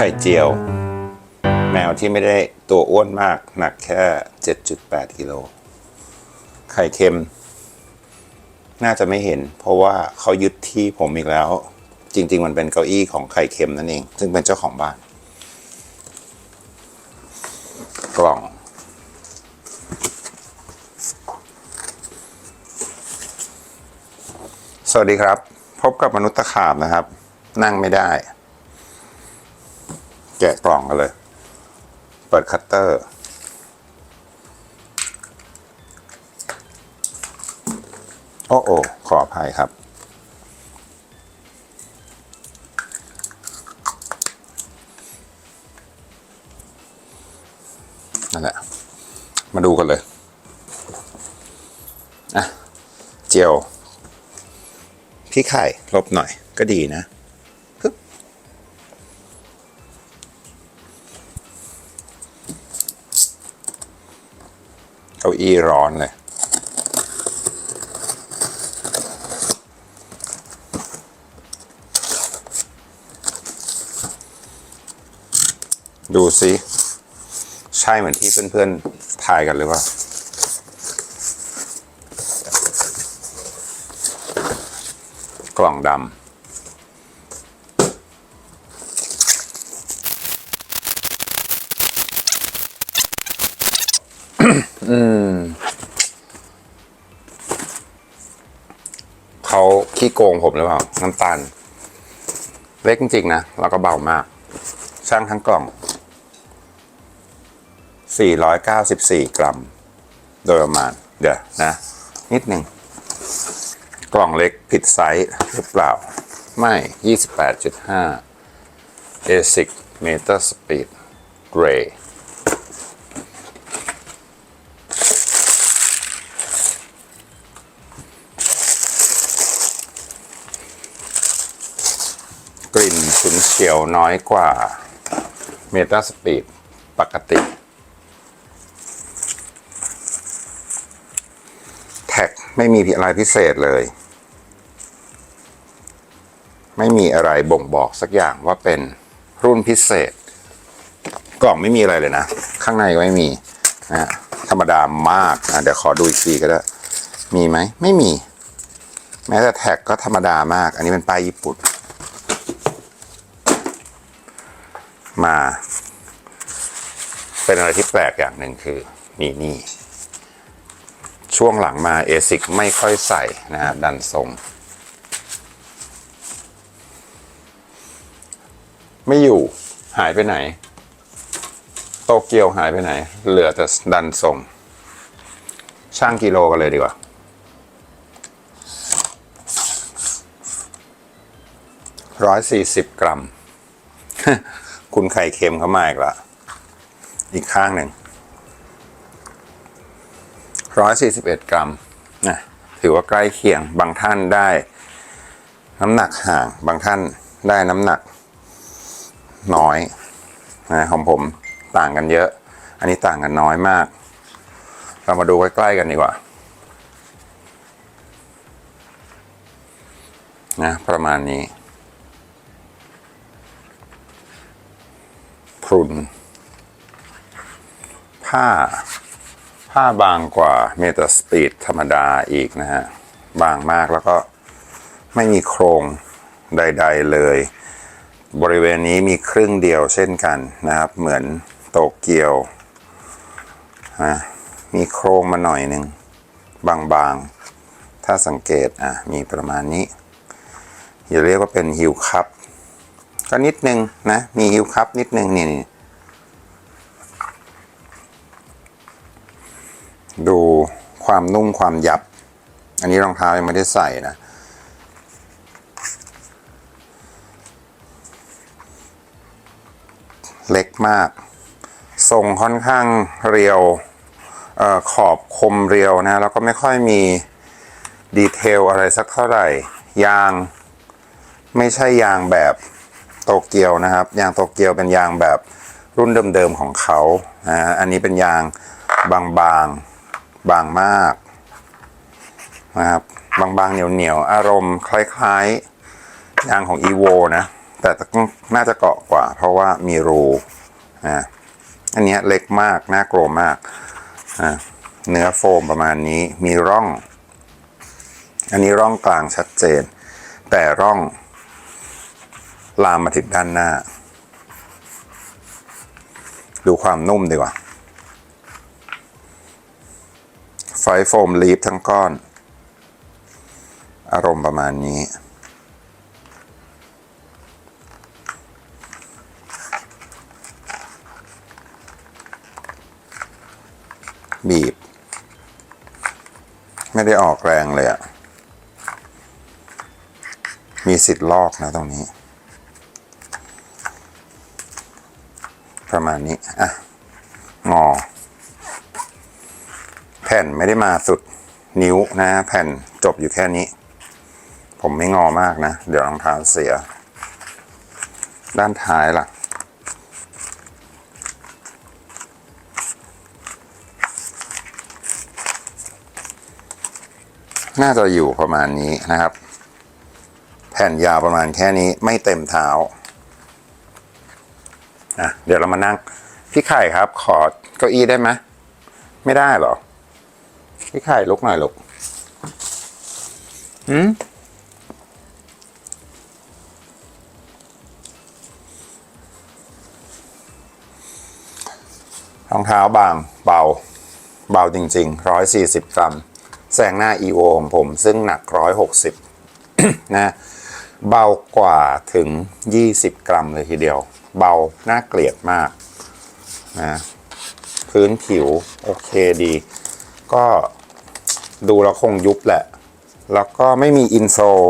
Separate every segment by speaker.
Speaker 1: ไข่เจียว แมวที่ไม่ได้ตัวอ้วนมาก หนักแค่ 7.8กิโลไข่เค็ม น่าจะไม่เห็น เพราะว่าเขายึดที่ผมอีกแล้ว จริง ๆ มันเป็นเก้าอี้ของไข่เค็มนั่นเอง ซึ่งเป็นเจ้าของบ้าน กล่อง สวัสดีครับ พบกับมนุษย์ตะขาบนะครับ นั่งไม่ได้ แกะกล่องกันเลย เปิดคัตเตอร์ โอ้โอขออภัยครับ นั่นแหละ มาดูกันเลย อะ เจียวพี่ไข่ลบหน่อยก็ดีนะ อี้ร้อนเลยดูสิใช่เหมือนที่เพื่อนๆทายกันหรือเปล่ากล่องดำ ขี้โกงผมหรือเปล่า น้ำตาล เล็กจริงๆนะแล้วก็เบามาก ช่างทั้งกล่อง 494 กรัม โดยประมาณ เดี๋ยวนะ นิดหนึ่ง กล่องเล็กผิดไซส์หรือเปล่า ไม่ 28.5 ASIC Meter Speed Gray กลิ่น ฉุนเฉียวน้อยกว่า Meter Speed ปกติ แท็กไม่มีอะไรพิเศษเลย ไม่มีอะไรบ่งบอกสักอย่างว่าเป็นรุ่นพิเศษ กล่องไม่มีอะไรเลยนะ ข้างในก็ไม่มีนะฮะธรรมดามากนะเดี๋ยวขอดูอีกทีก็ได้ มีไหม ไม่มี แม้แต่แท็กก็ธรรมดามาก อันนี้เป็นป้ายญี่ปุ่น มา เป็นอะไรที่แปลกอย่างหนึ่งคือนี่นี่ช่วงหลังมาเอซิกไม่ค่อยใส่นะฮะดันทรง ไม่อยู่หายไปไหน โตเกียวหายไปไหน เหลือแต่ดันทรง ช่างกิโลกันเลยดีกว่าร้อยสี่สิบกรัม คุณไข่เค็มเขามาอีกละอีกข้างหนึ่งร้อยสี่สิบเอ็ดกรัมนะถือว่าใกล้เคียงบางท่านได้ น้ำหนักห่างบางท่านได้น้ำหนักน้อยนะของผมต่างกันเยอะ อันนี้ต่างกันน้อยมาก เรามาดูใกล้ๆกันดีกว่านะประมาณนี้ พรุน ผ้า ผ้าบางกว่าเมตาสปีดธรรมดาอีกนะฮะ บางมากแล้วก็ไม่มีโครงใด ๆเลย บริเวณนี้มีครึ่งเดียวเช่นกันนะครับ เหมือนโตเกียวนะมีโครงมาหน่อยหนึ่งบางๆ ถ้าสังเกตอะมีประมาณนี้ อย่าเรียกว่าเป็นฮิวคัพ ก็นิดนึงนะมีฮิวคัพนิดนึงนี่นดูความนุ่มความยับ อันนี้รองเท้ายังไม่ได้ใส่นะ เล็กมาก ทรงค่อนข้างเรียวออขอบคมเรียวนะ แล้วก็ไม่ค่อยมีดีเทลอะไรสักเท่าไหร่ ยางไม่ใช่ยางแบบ โตเกียวนะครับ ยางโตเกียวเป็นยางแบบรุ่นเดิมๆของเขานะอันนี้เป็นยางบางๆบางมากนะครับบางๆเหนียวๆอารมณ์คล้ายๆยางของ EVO นะ แต่ต้องน่าจะเกาะกว่า เพราะว่ามีรูอ่าอันนี้เล็กมาก น่ากลัวมากอ่าเนื้อโฟมประมาณนี้มีร่อง อันนี้ร่องกลางชัดเจน แต่ร่อง ลามมาถึงด้านหน้า ดูความนุ่มดีกว่า ไฟโฟมลีฟทั้งก้อน อารมณ์ประมาณนี้บีบ ไม่ได้ออกแรงเลยอะมีสิทธิ์ลอกนะตรงนี้ ประมาณนี้ อะ งอ แผ่นไม่ได้มาสุดนิ้วนะ แผ่นจบอยู่แค่นี้ ผมไม่งอมากนะ เดี๋ยวรองเท้าเสีย ด้านท้ายล่ะ น่าจะอยู่ประมาณนี้นะครับ แผ่นยาวประมาณแค่นี้ไม่เต็มเท้า อะเดี๋ยวเรามานั่ง พี่ไข่ครับ ขอเก้าอี้ได้ไหมไม่ได้หรอ พี่ไข่ลุกหน่อยลุกหืมรองเท้าบางเบา เบาจริงๆร้อยสี่สิบกรัม แซงหน้า EO ของผมซึ่งหนักร้อยหกสิบนะ เบากว่าถึง 20 กรัมเลยทีเดียว เบา น่าเกลียดมากนะพื้นผิว โอเคดี ก็ดูแล้วคงยุบแหละ แล้วก็ไม่มีอินโซล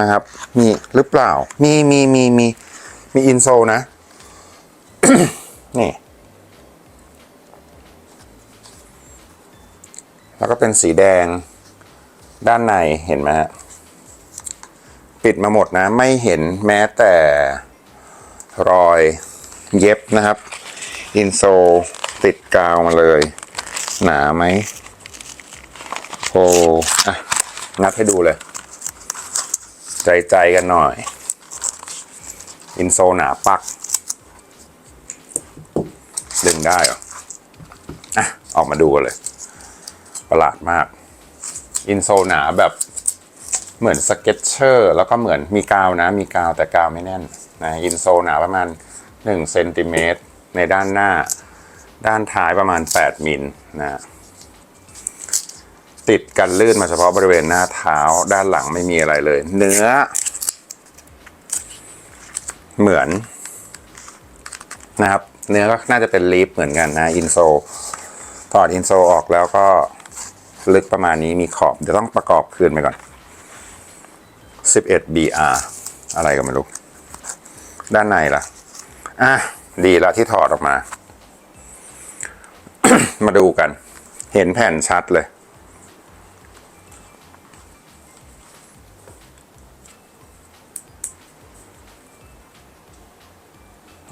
Speaker 1: นะครับ มีหรือเปล่า มีมีมีมีมีอินโซลนะ นี่ แล้วก็เป็นสีแดงด้านในเห็นไหมฮะ ปิดมาหมดนะ ไม่เห็นแม้แต่รอยเย็บนะครับ อินโซลติดกาวมาเลย หนาไหมโอ้อะงัดให้ดูเลย ใจใจกันหน่อย อินโซลหนาปัก ดึงได้เหรออะ ออกมาดูกันเลย ประหลาดมาก อินโซลหนาแบบ เหมือนสเก็ตเชอร์แล้วก็เหมือนมีกาวนะ มีกาวแต่กาวไม่แน่นนะอินโซลหนาประมาณ1เซนติเมตรในด้านหน้า ด้านท้ายประมาณ 8 มิลนะติดกันลื่นมาเฉพาะบริเวณหน้าเท้าด้านหลังไม่มีอะไรเลย เนื้อ เหมือนนะครับ เนื้อก็น่าจะเป็นลีฟเหมือนกันนะอินโซถอดอินโซออกแล้วก็ลึกประมาณนี้มีขอบ เดี๋ยวต้องประกอบคืนไปก่อน 11 BR อะไรก็ไม่รู้ ด้านในล่ะ อะ ดีละที่ถอดออกมา มาดูกัน เห็นแผ่นชัดเลย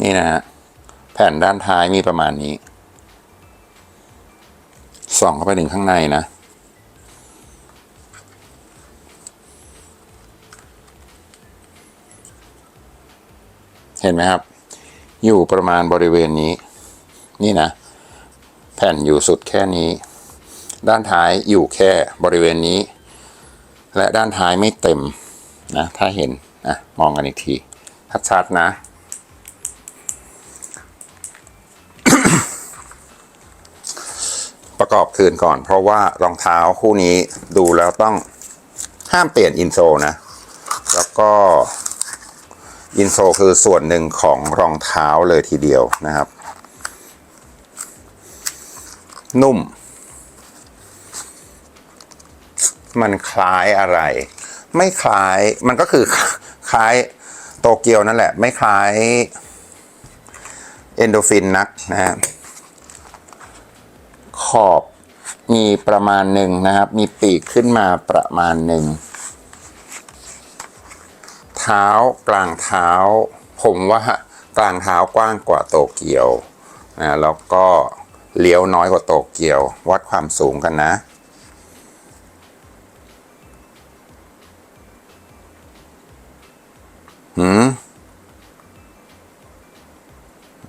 Speaker 1: นี่นะฮะ แผ่นด้านท้ายมีประมาณนี้ ส่องเข้าไปถึงข้างในนะ เห็นไหมครับ อยู่ประมาณบริเวณนี้ นี่นะ แผ่นอยู่สุดแค่นี้ ด้านท้ายอยู่แค่บริเวณนี้ และด้านท้ายไม่เต็มนะ ถ้าเห็นนะมองกันอีกทีชัดๆนะประกอบคืนก่อน เพราะว่ารองเท้าคู่นี้ดูแล้วต้องห้ามเปลี่ยนอินโซลนะ แล้วก็ อินโซคือส่วนหนึ่งของรองเท้าเลยทีเดียวนะครับ นุ่ม มันคล้ายอะไร ไม่คล้ายมันก็คือคล้ายโตเกียวนั่นแหละ ไม่คล้ายเอนโดฟินนักนะฮะขอบมีประมาณหนึ่งนะครับ มีปีกขึ้นมาประมาณหนึ่ง เท้ากลางเท้า ผมว่ากลางเท้ากว้างกว่าโตเกียวนะแล้วก็เลี้ยวน้อยกว่าโตเกียว วัดความสูงกันนะ หืม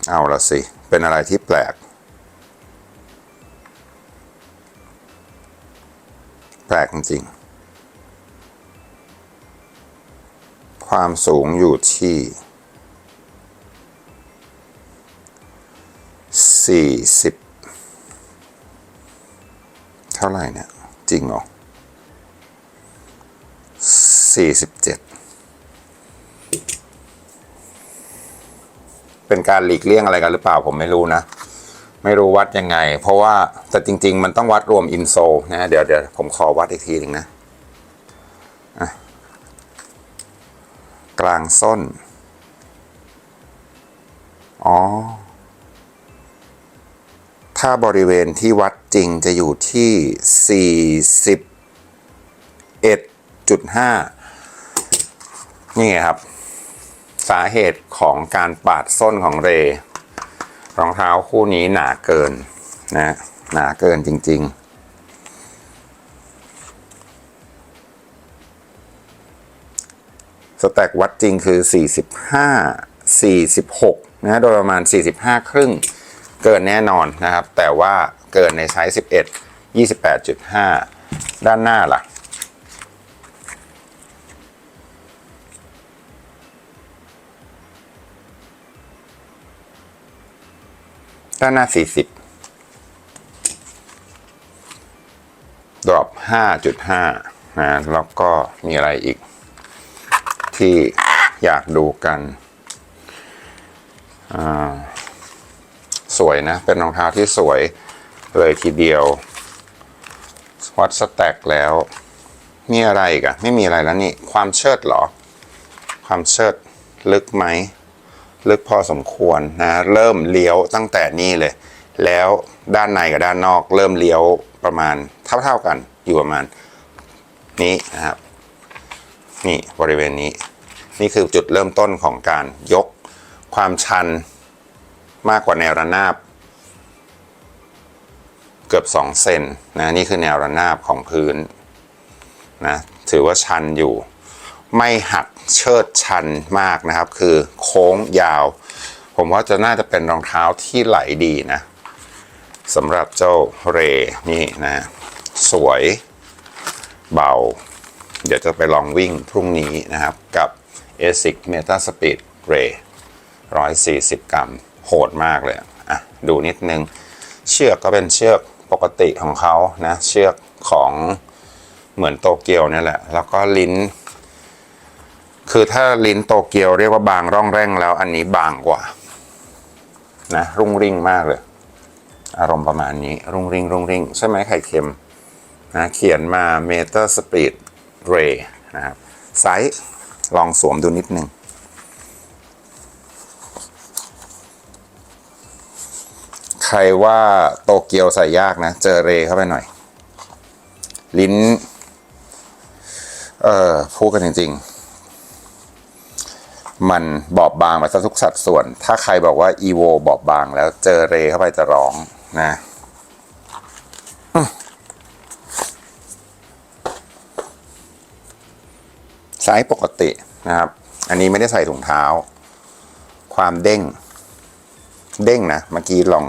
Speaker 1: เอาละสิ เป็นอะไรที่แปลก แปลกจริง ความสูงอยู่ที่สี่สิบเท่าไหร่เนี่ย จริงเหรอสี่สิบเป็นการหลีกเลี่ยงอะไรกันหรือเปล่าผมไม่รู้นะ ไม่รู้วัดยังไง เพราะว่าแต่จริง ๆ มันต้องวัดรวมอินโซนะ เดี๋ยวเดี๋ยวผมขอวัดอีกทีหนึ่งนะ กลางส้น อ๋อ ถ้าบริเวณที่วัดจริงจะอยู่ที่ 41.5 นี่ไงครับ สาเหตุของการปาดส้นของเร รองเท้าคู่นี้หนาเกินนะ หนาเกินจริง ๆ แต็กวัดจริงคือ 45 46นะโดยประมาณ 45 ครึ่ง เกินแน่นอนนะครับ แต่ว่าเกินในไซส์11 28.5 ด้านหน้าล่ะด้านหน้า 40ดรอป5.5นะแล้วก็มีอะไรอีก ที่อยากดูกันสวยนะ เป็นรองเท้าที่สวยเลยทีเดียววัดสแต็กแล้ว มีอะไรอีกอะไม่มีอะไรแล้วนี่ ความเชิดเหรอ ความเชิดลึกไหม ลึกพอสมควรนะ เริ่มเลี้ยวตั้งแต่นี่เลย แล้วด้านในกับด้านนอก เริ่มเลี้ยวประมาณเท่าๆกันอยู่ประมาณนี้นะครับ นี่บริเวณนี้ นี่คือจุดเริ่มต้นของการยกความชันมากกว่าแนวระนาบ เกือบ 2 เซนนะนี่คือแนวระนาบของพื้นนะถือว่าชันอยู่ ไม่หักเชิดชันมากนะครับ คือโค้งยาว ผมว่าจะน่าจะเป็นรองเท้าที่ไหลดีนะสำหรับเจ้าเรนี่นะ สวยเบา เดี๋ยวจะไปลองวิ่งพรุ่งนี้นะครับ กับ ASIC Meta Speed Ray 140 กรัม โหดมากเลยอะดูนิดนึง เชือกก็เป็นเชือกปกติของเขานะ เชือกของเหมือนโตเกียวนี่แหละ แล้วก็ลิ้น คือถ้าลิ้นโตเกียวเรียกว่าบางร่องแร่งแล้ว อันนี้บางกว่านะรุ่งริ่งมากเลย อารมณ์ประมาณนี้ รุ่งริ่งรุ่งริ่งใช่ไหมไข่เค็มนะเขียนมา Meter Speed Ray นะครับไซส์ลองสวมดูนิดนึงใครว่าโตเกียวใส่ยากนะ เจอเรเข้าไปหน่อย ลิ้น เอ่อพูดกันจริง ๆ มันบอบบางมาซะทุกสัดส่วน ถ้าใครบอกว่าอีโวบอบบางแล้วเจอเรเข้าไปจะร้องนะอืม ไซส์ปกตินะครับ อันนี้ไม่ได้ใส่ถุงเท้า ความเด้ง เด้งนะ เมื่อกี้ลอง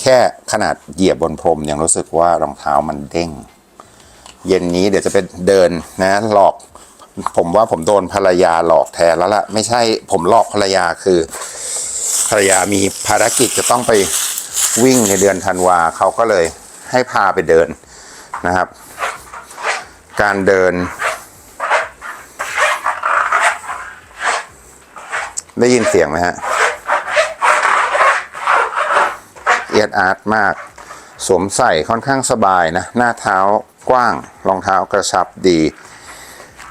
Speaker 1: แค่ขนาดเหยียบบนพรมยังรู้สึกว่ารองเท้ามันเด้ง เย็นนี้เดี๋ยวจะไปเดินนะหลอก ผมว่าผมโดนภรรยาหลอกแทนแล้วล่ะ ไม่ใช่ผมหลอกภรรยาคือ ภรรยามีภารกิจจะต้องไปวิ่งในเดือนธันวาเขาก็เลยให้พาไปเดินนะครับ การเดิน ได้ยินเสียงไหมฮะ เอียดอาร์ตมาก สวมใส่ค่อนข้างสบายนะ หน้าเท้ากว้าง รองเท้ากระชับดี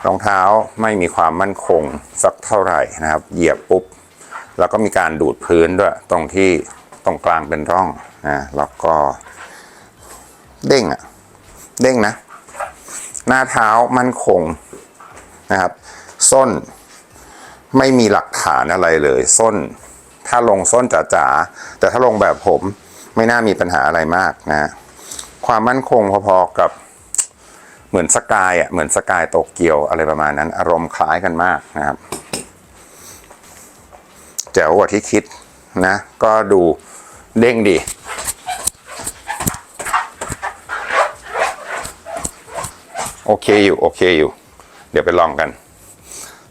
Speaker 1: รองเท้าไม่มีความมั่นคงสักเท่าไหร่นะครับ เหยียบปุ๊บ แล้วก็มีการดูดพื้นด้วย ตรงที่ตรงกลางเป็นร่องนะ แล้วก็เด้งอะเด้งนะ หน้าเท้ามั่นคงนะครับ ส้น ไม่มีหลักฐานอะไรเลยส้น ถ้าลงส้นจ๋าๆแต่ถ้าลงแบบผมไม่น่ามีปัญหาอะไรมากนะ ความมั่นคงพอๆกับเหมือนสกายอะเหมือนสกายโตเกียวอะไรประมาณนั้น อารมณ์คล้ายกันมากนะครับแจ๋วกว่าที่คิดนะ ก็ดูเด้งดีโอเคอยู่ โอเคอยู่ เดี๋ยวไปลองกัน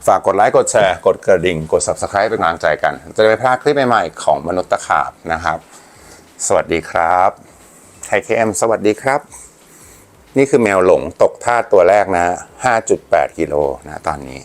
Speaker 1: ฝากกดไลค์กดแชร์กดกระดิ่ง กด subscribe เป็นกำลังใจกัน จะได้ไม่พลาดคลิปใหม่ๆของมนุษย์ตะขาบนะครับ สวัสดีครับไทยเคมสวัสดีครับ นี่คือแมวหลงตกท่าตัวแรกนะ 5.8 กิโลนะตอนนี้